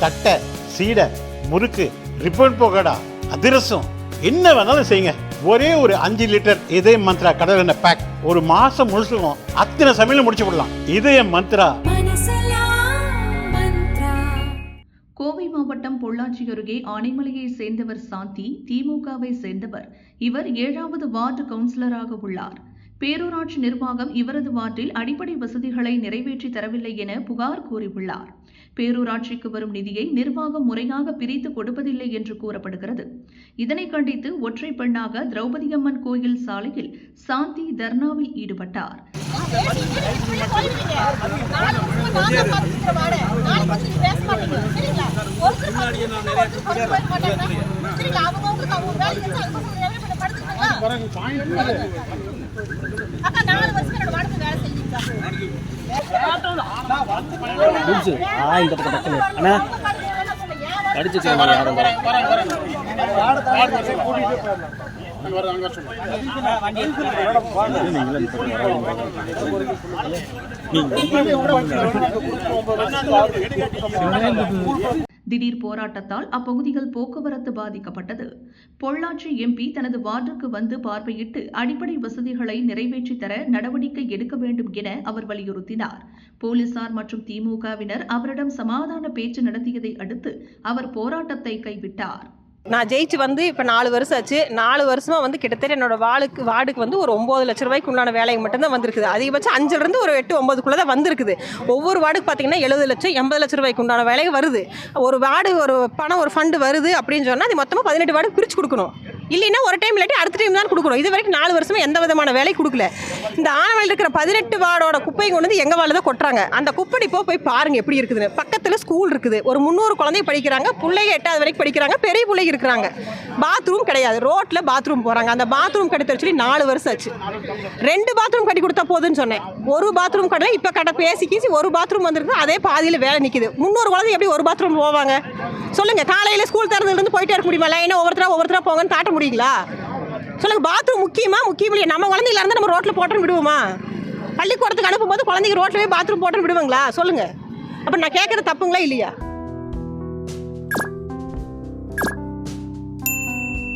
தட்டை சீடை முறுக்கு ரிப்பன் போகடா அதிரசம். என்ன வேணாலும் செய்யுங்க. ஒரே ஒரு அஞ்சு லிட்டர் இதய மந்த்ரா கடல் எண்ணெய் பேக் ஒரு மாசம் முழுசுக்கும் அத்தனை சமையலும் முடிச்சு விடலாம். இதய மந்த்ரா. கோவை மாவட்டம் பொள்ளாச்சி அருகே ஆனைமலையை சேர்ந்தவர் சாந்தி திமுகவை சேர்ந்தவர். இவர் ஏழாவது வார்டு கவுன்சிலராக உள்ளார். பேரூராட்சி நிர்வாகம் இவரது வார்டில் அடிப்படை வசதிகளை நிறைவேற்றி தரவில்லை என புகார் கூறியுள்ளார். பேரூராட்சிக்கு வரும் நிதியை நிர்வாகம் முறையாக பிரித்து கொடுப்பதில்லை என்று கூறப்படுகிறது. இதனை கண்டித்து ஒற்றை பெண்ணாக திரௌபதியம்மன் கோயில் சாலையில் சாந்தி தர்ணாவில் ஈடுபட்டார். ஆ இந்த பக்கம் பக்கம் அண்ணா. வச்சுக்கோங்க யாரும் திடீர் போராட்டத்தால் அப்பகுதிகள் போக்குவரத்து பாதிக்கப்பட்டது. பொள்ளாச்சி எம்பி தனது வார்டுக்கு வந்து பார்வையிட்டு அடிப்படை வசதிகளை நிறைவேற்றி தர நடவடிக்கை எடுக்க வேண்டும் என அவர் வலியுறுத்தினார். போலீசார் மற்றும் திமுகவினர் அவரிடம் சமாதான பேச்சு நடத்தியதை அடுத்து அவர் போராட்டத்தை கைவிட்டார். நான் ஜெயிச்சு வந்து இப்போ நாலு வருஷம் ஆச்சு. நாலு வருஷமா வந்து கிட்டத்தட்ட என்னோட வாளுக்கு வார்டுக்கு வந்து ஒரு ஒம்பது லட்ச ரூபாய்க்கு உண்டான வேலைக்கு மட்டும்தான் வந்திருக்குது. அதிகபட்சம் அஞ்சுலேருந்து ஒரு எட்டு ஒம்பதுக்குள்ளே தான் வந்திருக்குது. ஒவ்வொரு வார்டுக்கு பார்த்தீங்கன்னா எழுபது லட்சம் எண்பது லட்ச ரூபாய்க்கு உண்டான வேலை வருது. ஒரு வார்டு ஒரு பணம் ஒரு ஃபண்டு வருது அப்படின்னு சொன்னால் அது மொத்தமாக பதினெட்டு வார்டு பிரித்து கொடுக்கணும். இல்லைன்னா ஒரு டைம் இல்லாட்டி அடுத்த டைம் தான் கொடுக்கணும். இது வரைக்கும் நாலு வருஷமா எந்த விதமான வேலை கொடுக்கல. இந்த ஆனவழியில் இருக்கிற பதினெட்டு வார்டோட குப்பையை கொண்டு வந்து எங்கள் வார்டில் தான் கொட்டுறாங்க. அந்த குப்படி போ போய் பாருங்கள் எப்படி இருக்குதுன்னு. பக்கத்தில் ஸ்கூல் இருக்குது. ஒரு முந்நூறு குழந்தைய படிக்கிறாங்க. பிள்ளைங்க எட்டாவது வரைக்கும் படிக்கிறாங்க. பெரிய பிள்ளைங்க இருக்கிறாங்க. பாத்ரூம் கிடையாது. ரோட்டில் பாத்ரூம் போகிறாங்க அந்த பாத்ரூம் கட்டி சொல்லி நாலு வருஷம் ஆச்சு. ரெண்டு பாத்ரூம் கட்டி கொடுத்தா போதுன்னு சொன்னேன். ஒரு பாத்ரூம் கடை இப்போ கடை பேசி கீசி ஒரு பாத்ரூம் வந்திருக்கு அதே பாதியில் வேலை நிற்கிது முந்நூறு குழந்தை எப்படி ஒரு பாத்ரூம் போவாங்க? சொல்லுங்க காலையில் ஸ்கூல் திறந்துலேருந்து போயிட்டே இருக்க முடியுமா? லைனாக ஒவ்வொருத்தரா ஒவ்வொருத்தரா போங்கன்னு காட்ட முடியுங்களா? சொல்லுங்க பாத்ரூம் முக்கியமா முக்கியம் இல்லையா நம்ம குழந்தைங்களா இருந்தால் நம்ம ரோட்டில் போட்டோன்னு விடுவோமா? பள்ளிக்கூடத்துக்கு அனுப்பும்போது குழந்தைங்க ரோட்ல போய் பாத்ரூம் போட்டோன்னு விடுவாங்களா? சொல்லுங்க. அப்போ நான் கேட்குறது தப்புங்களா இல்லையா?